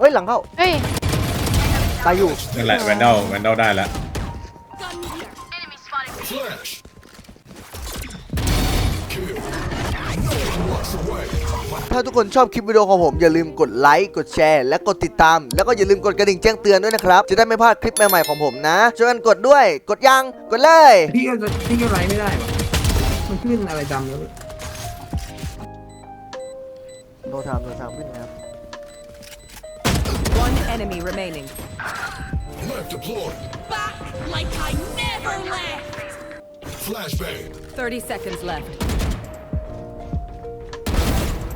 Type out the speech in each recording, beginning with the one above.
เฮ้ยหลังเข้าเฮ้ยตายอยู่ นั่นแหละแวนดอลแวนดอลได้แล้ว Flash. Kill. No one walks away. ถ้าทุกคนชอบคลิปวิดีโอของผม อย่าลืมกดไลค์ กดแชร์ และกดติดตาม แล้วก็อย่าลืมกดกระดิ่งแจ้งเตือนด้วยนะครับ จะได้ไม่พลาดคลิปใหม่ๆของผมนะ ช่วยกันกดด้วย กดยัง กดเลย พี่ก็จะพี่ก็ไลฟ์ไม่ได้วะมันขึ้นอะไรดำแล้วโทรถามโทรถามขึ้นนะครับ One enemy remaining. Left deployed. Back like I never left. Flashbang. 30 seconds left.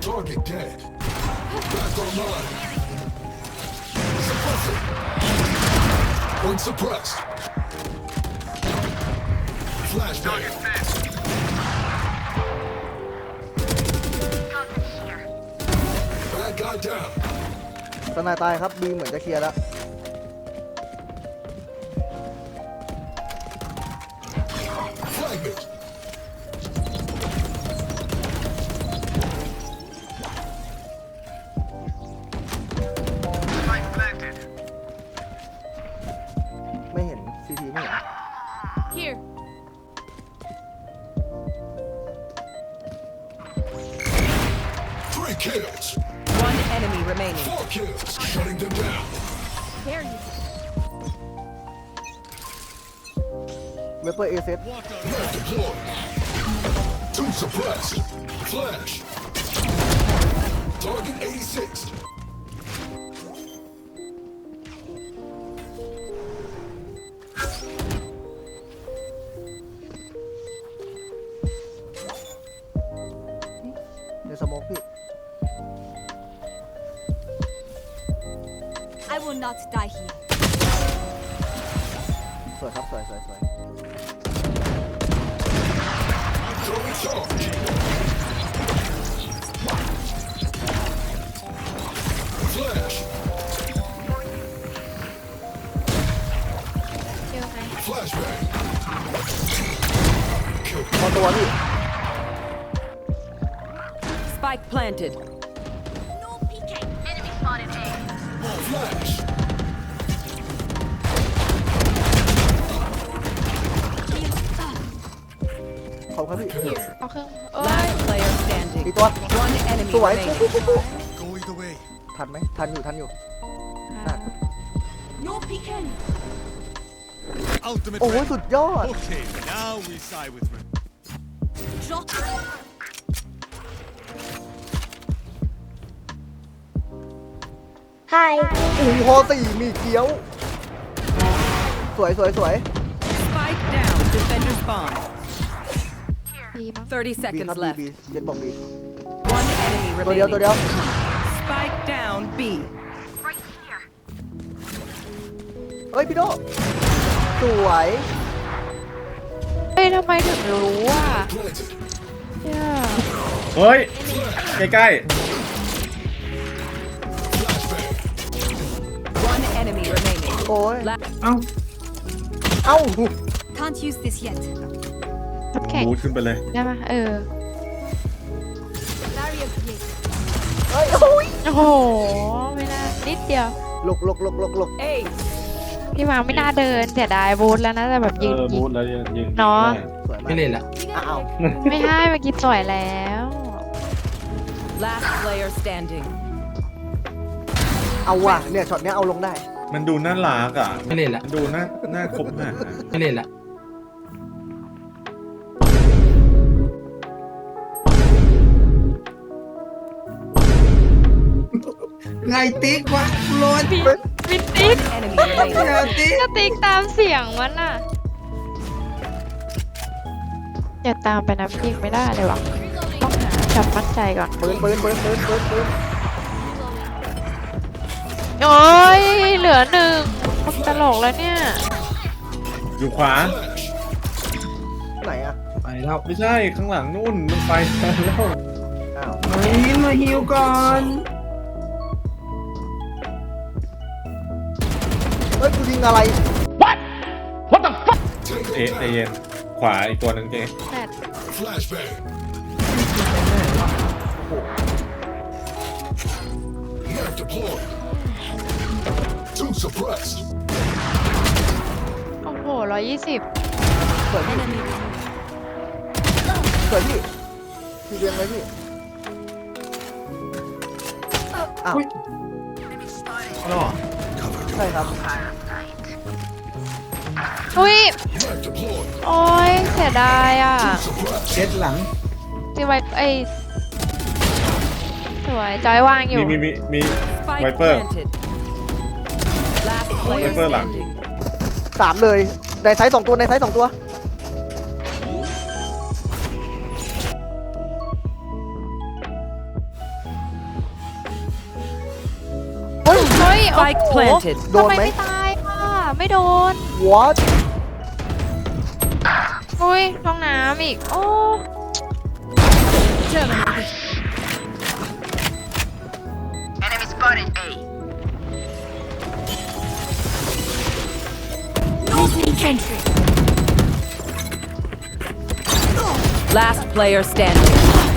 Target dead. Back online. Suppressing. Point suppressed. Flashbang. Bad guy down. สนายตายครับบีเหมือนจะเคลียร์แล้ว Fragment. ไม่เห็นซีทีไม่เห็น Here. Three kills. One enemy remaining. Four kills. Shutting them down. There you เวเปอร์เอเซ Left deployed. Two suppressed. Flash. Target 86. ในสโ I will not die here. สวยครับสวยสวยสวย Throwing charge. Flash. เจอไหม Flashbang. พอตัวพี่ Spike planted. ขอบคุณครับพี่เอาเครื่องเอ้ย Last player อี standing. กตัว One enemy สวย remaining. Go either way. ทันไหมทันอยู่ทันอยู่ No peeking. Ultimate โอ้โห ready. สุดยอด Okay, now we side with Ren. Drop. อุ้ยโฮสี่มีเกี๊ยว สวยสวยสวย Spike down. Defender spawn. ดีมั้ง30บีครั seconds บบี left. บีเจ็ดบอกบี One enemy ตัวเดียวตัว remaining. เดียว Spike down B. เฮ้ยพี่โดสวยเฮ้ยทำไมถึงรู้อะ Planted. เนี่ยเฮ้ย ใกล้ Flashbang. โอ้ย La- เอ้า เอ้า Can't use this yet. น้ำแข็งๆบูทขึ้นไปเลย ได้ไหมเออ Barrier created. เฮ้ยโอ้ยโอ้โห ไม่น่านิดเดียว หลกหลกหลกหลกหลก Eight. พี่มาไม่น่าเดินเสียดายบูธแล้วนะแต่แบบยิงเออยิบูง ทแล้วยังยิงเนาะสวยมาไม่ก เล่นละ You Ow. got ไม่ให้เมื่อกี้สวยแล้ว Last player standing. เอาว่ะเนี่ยช็อตเนี้ยเอาลงได้ มันดูน่ารักอะไม่เล่นละมันดูน่าน่าคบหาไม่เล่นละไงติ๊กวะโรนพี่พี่ติ๊ก Enemy remaining. อย่าติ๊กก็ติ๊กตามเสียงมันน่ะอย่าตามไปนะยิงไม่ได้เลยวะต้องหาจับมั่นใจก่อนปืนปืนปืนปืนปืนปืน โอ้ยเหลือหนึ่งมันตลกแล้วเนี่ย อยู่ขวา Flash. ไหนอะไปแล้วไม่ใช่ข้างหลังนู่นมันไปแล้วอ้าวเฮ้ยมาฮิวก่อนเฮ้ยกูยิงอะไรเอะใจเย็นขวาอีกตัวหนึงเจ๊แปด Flashbang. Left deployed. Two suppressed. โอ้โหร้อยยี่สิบสวยพี่สวยพี่พี่เรียงไว้พี่อ้าวอุ้ยรอใช่ครับ อุ้ย Back deployed. โอ้ยเสียดายอะ Suppressed. เช็ดหลัง จีไว้ไอยสวยจอยวางอยู่ มีมีมีมี Spike Viper. planted. Last player Viper หลัง standing. สามเลย ในไซส์สองตัวในไซส์สองตัว เฮ้ย เฮ้ย โอ้ Spike โห planted. โดทำนไมไหมไม่ตายอะ ไม่โดน what อุ้ยห้องน้ำอีก โอ้ No player standing.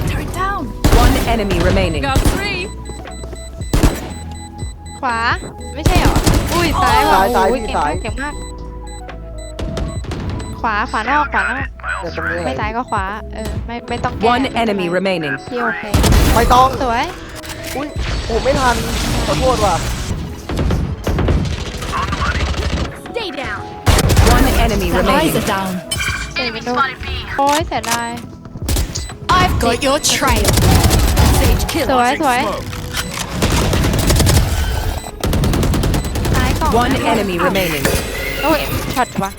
Turret down. One enemy remaining. three. ขวา ไม่ใช่เหรอ อุ้ยซ้ายว่ะซ้ายซ้ายโอ้ยพี่เก่งซ้ามาย กเก่งมาก ขวา ขวานอก ขวานอกเนี่ยตรงนี้ไม่อะไรซ้ายก็ขวา เออ ไม่ ไม่ต้องแก้ One ไม่เป็นไร enemy remaining. พี่โอเค ไม่ต้อง สวย อุ้ยโอ้ไม่ทัน ขอโทษว่ะ Stay down. One enemy remaining. down. เตะวินโดว์โอ้ยเสียดาย I've got your trail. Sage kill. สวยสวยซ้ายกล่อง One enemy remaining. โอ้ยช็อตวะ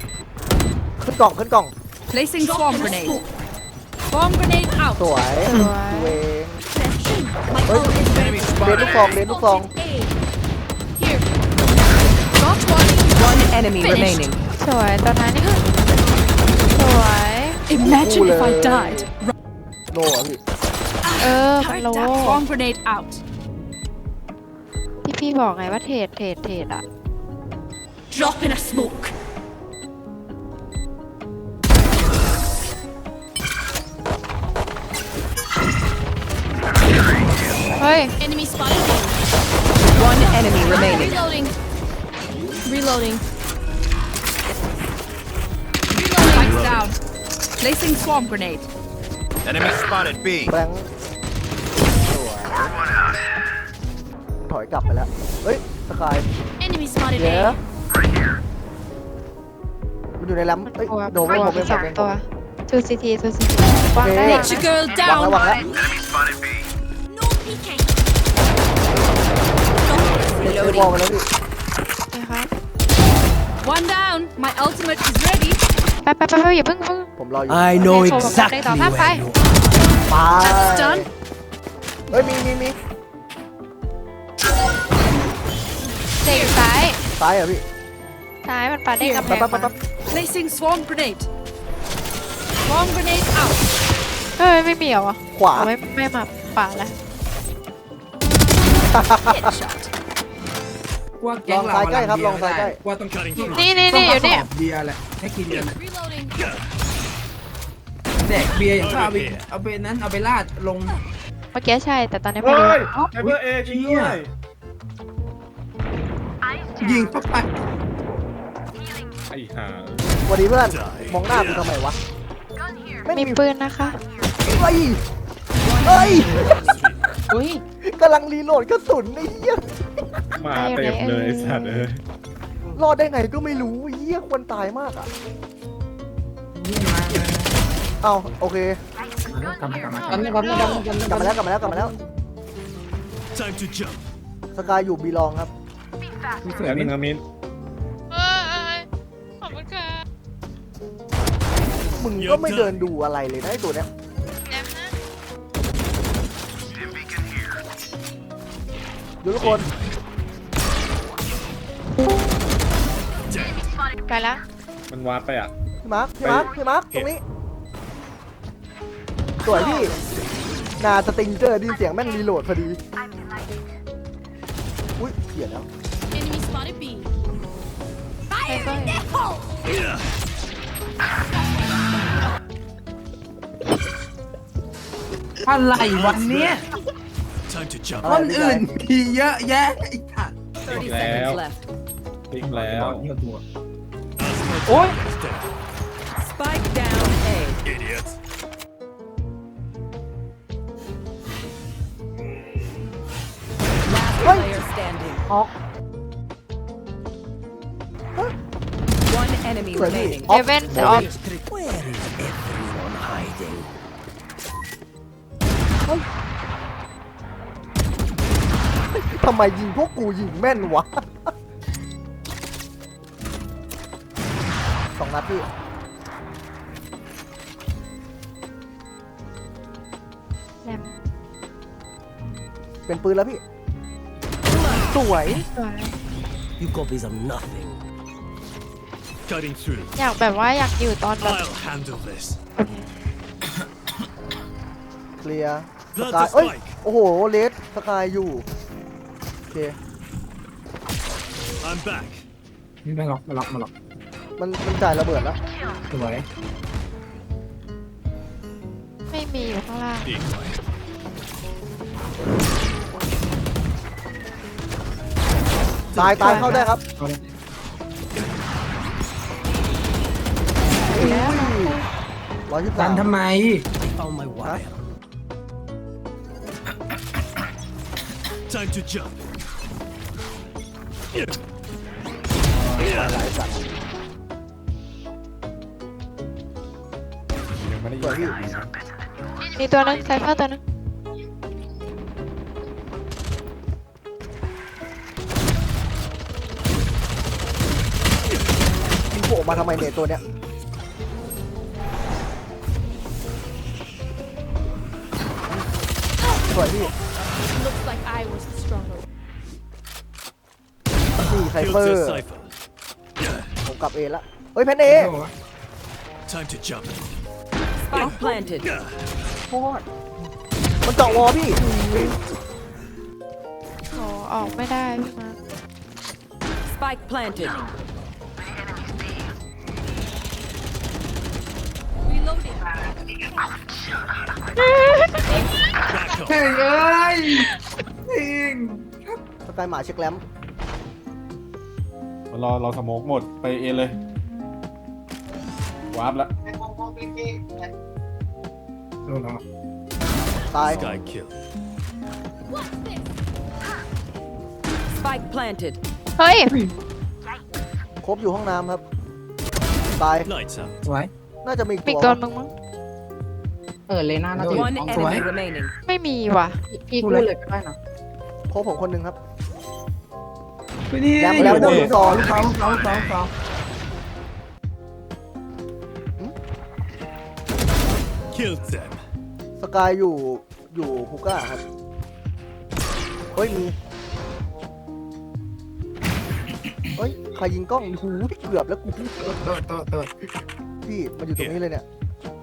ขึ้นกล่องขึ้นกล่อง Placing swarm grenade. Bomb grenade out. สวย สวย เวง My Oi. ult is ready. เดนลูกซองเดนลูกซอง Here. Got one. One enemy Finish. remaining. สวยตอนนั้นนี่คือสวย Imagine if I Cool. died. โลอะพี่เออมันโล Bomb grenade out. ที่พี่บอกไงว่าเทรดเทรดเทรดอะ Drop in a smoke. เฮ้ย Enemy spotted. One enemy remaining. Reloading. Reloading. Reloading. Spikes down. Placing swarm grenade. Enemy spotted B. แบงค์สวยถอยกลับไปแล้ว เฮ้ยสกาย Enemy spotted เดี๋ยว A. มันอยู่ในแรมเอ้ยตัวโดนไม่ผมมีเป็นผสอมงเป็นผตัวมทูซีทีทูซีทีวางได้โอเคเหรอ Let your girl วางแล้ว down. วางแล้ว Enemy spotted B. No peeking. เช็ควอลไปแล้วพี่ นะครับ One down. My ultimate is ready. ไปไปไปไปอย่าเพิ่งเพิ่ง ผมรออยู่ I know โชว์ผมได้ต่อ exactly ภาพไป where you ไป That's done. เฮ้ยมีมีมีเตะอยู่ซ้ายซ้ายเหรอพี่ซ้ายมันปาได้กำแพปั๊บงปั๊บปั๊บมาปั๊บ Placing swarm grenade. Swarm grenade out. เฮ้ยไม่มีเหรอขวา เอาไม่ไม่มาขวาแล้ว Headshot. ว่าแก๊งเราลองซ้ายใกล้ครับลองซ้ายใกล้ว่าต้อง Cutting ต้อง through. นี่นี่ต้องนี่อยู่มาสนี่อบเบียร์แหละให้กินเบียร์แหละ Reloading. แดกเบียร์อย่างก็เอาไปเอาไปนั้นเอาไปราดลง เมื่อกี้ใช่ แต่ตอนนี้ไม่เฮ้รู้ยไฮเปอร์เอจริงด้วยยิงเข้าไปไอ้ห่าสวัสดีเพื่อน มองหน้ากูทำไมวะ ไม่มีมีปืนนะคะ เฮ้ยเฮ้ย อุ้ยกำลังรีโหลดกระสุนไอ้เหี้ย มาเต็มเลยไอ้สัตว์เอ้ยรอดได้ไงก็ไม่รู้ไอ้เหี้ยควรตายมากอะยิงมาเอ้าโอเคกลับมากลับมากลับมาแล้วกลับมาแล้วกลับมาแล้วกลับมาแล้ว Time to jump. สกายอยู่บีลองครับมีเสือแล้วมีนึงนะมินเออขอบคุณค่ะมึงก็ไม่เดินดูอะไรเลยนะไอ้ตัวเนี้ยแอมนะดูทุกคน ไปแล้วมันวาร์ปไปอะ พี่มาร์คพี่มาร์คพี่มาร์คตรงนี้ สวยพี่นาสติงเจอร์ไดีเสียงแม่งรีโหลดพอดี อุ้ยเขียนแล้ว Enemy spotted B. ไปก็อะไรวันเนี้ย Time to jump. คนอื่นมีเยอะแยะไอ้สัตว์30แล้ว seconds left. ติ๊กแล้วเยี่ ยตัว Oi! Spike down A. Idiot. Last player standing. ออก One enemy สวยพี่ remaining. ออเอฟเว่นออฟทำไมยิงพวกกูยิงแม่นวะ สองนัดพี่แหลมเป็นปืนแล้วพี่ สวย สวย You copies are nothing. Cutting through. อยากแบบว่าอยากอยู่ตอนแบบ I'll handle this. เคลียร์ส Blood กาย to เอ้ย spike. โอ้โหเลสสกายอยู่ โอเค I'm back. นี่ไม่ล็อกมาล็อกมาล็อก มันมันจ่ายระเบิดแล้วสวยไม่มีอยู่ข้างล่าง Decoy. ตายตายเข้าได้ครับเอาเลยร้อยยี่สิบดัสามนทำไม On my wire. Time to jump. ยัง ไม่ได้สวยยิพี่งมีตัวนึงไซเฟอร์ตัวนึงยิงโผล่มาทำไมเนี่ยตัวเนี้ยสวยพี่ Looks like I was the stronger. นี่ไซเฟอ Killed ร์ the cipher. ผมกลับเอละเฮ้ยแพนเอโอ้โห Time to jump. Spike planted. โคตรมันเจาะวอพี่โอ้ออกไม่ได้พี่มา Spike planted. Reloading. เฮ้ยเอ้ยจริงสกายหมาเช็คแลมป์รอรอสโมกหมดไปเอเลย วาร์ปแล้ว โดนแล้วตาย Guy killed. Spike planted. เฮ้ย ครบอยู่ห้องน้ำครับ ตาย Lights out. สวย น่าจะมีอีกมีตัวตัววะมึงมั้ง เออเลน่าน่าจะอยู่ One ห้องสวย enemy remaining. ไม่มีว่ะอีกพูดเลยก็ได้นะครบผมคนหนึ่งครับไปดิแล้วแล้วลูกลูกสสอองงลูกสองลูกสองลูกสองลูกสอง Killed them. สกายอยู่อยู่ฮูก้าครับเฮ้ยมีเฮ้ยใครยิงกล้องหูเกือบแล้วกูเติร์ดเติร์ดเติร์ดพี่มันอยู่ตรงนี้เลยเนี่ย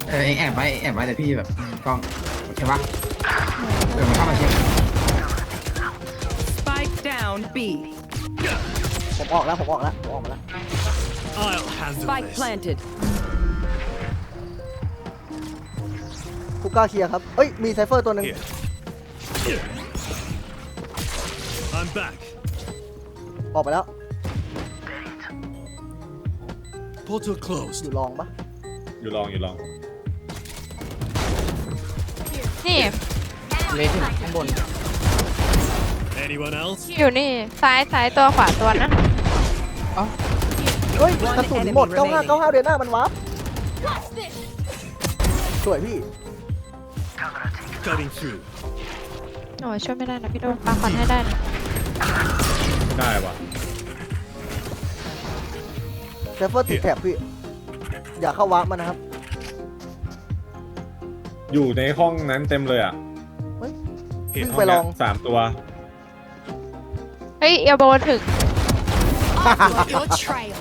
เออเองแอบไว้แอบไว้แต่พี่แบบกล้องโอเคปะเดี๋ยวมันเข้ามาเช็ค Spike down B. ผมออกแล้วผมออกแล้วผมออกมาแล้ว I'll handle Spike this. planted. ฮูก้าเคลียร์ครับเฮ้ย มีไซเฟอร์ตัวหนึ่ง Here. I'm back. ออกไปแล้ว Portal อ closed. ยู่ลองปะอยู่ลองอยู่ลอง นี่ เลสข้างบน Anyone else? อยู่นี่ ซ้ายซ้ายตัวขวาตัวนะ เฮ้ย One กระสุน enemy หมด 95 remaining 95 เดือนหน้ามันวาร์ปสวยพี่ Cutting through. โอ้ยช่วยไม่ได้นะพี่โดนปาคอนให้ได้นะไม่ได้ว่ะไซเฟอร์ติดแถบพี่ อย่าเข้าวาร์ปมันนะครับ อยู่ในห้องนั้นเต็มเลยอะวิ่งห้ไปลองเนี้ยสามตัว เฮ้ยเอลโบถึง I've got your trail.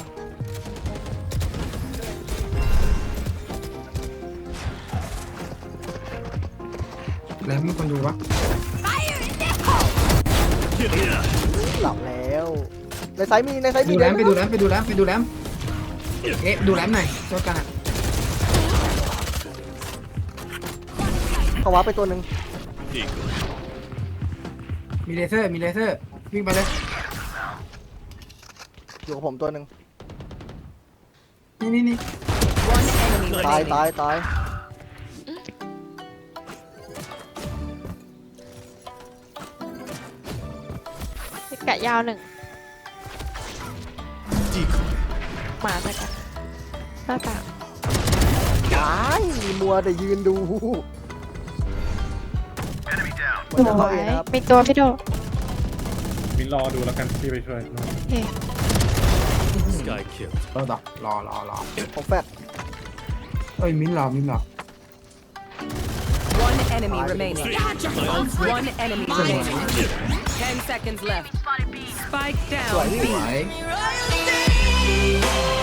แล้วมีคนดูวะหลับแล้ว ในไซส์มีในไซส์มีดูเดแล้นไปดูแล้วไปดูแล้วไปดูแล้วเอ๊ะดูแล้วหน่อยช่วยกันอะเขาวาร์ปไปตัวหนึ่ง Decoy. มีเลเซอร์มีเลเซอร์วิ่งไปเลยอยู่กับผมตัวหนึ่งนี่นี่นี่ One enemy ตาย remaining. ตายตาย กะยาวหนึ่ง Decoy. หมาจากกันหน้าต่างตายมัวแต่ยืนดูสวยมีตัวพี่โดมินรอดูแล้วกันพี่ไปช่วยน้องโอเค Sky kill. รอต่อรอรอรอผมแฟดเอ้ยมิ้นรอมิ้นรอ One enemy remaining. My ult's ready. One enemy remaining. Ten seconds left. Spike down. สวย B. สวย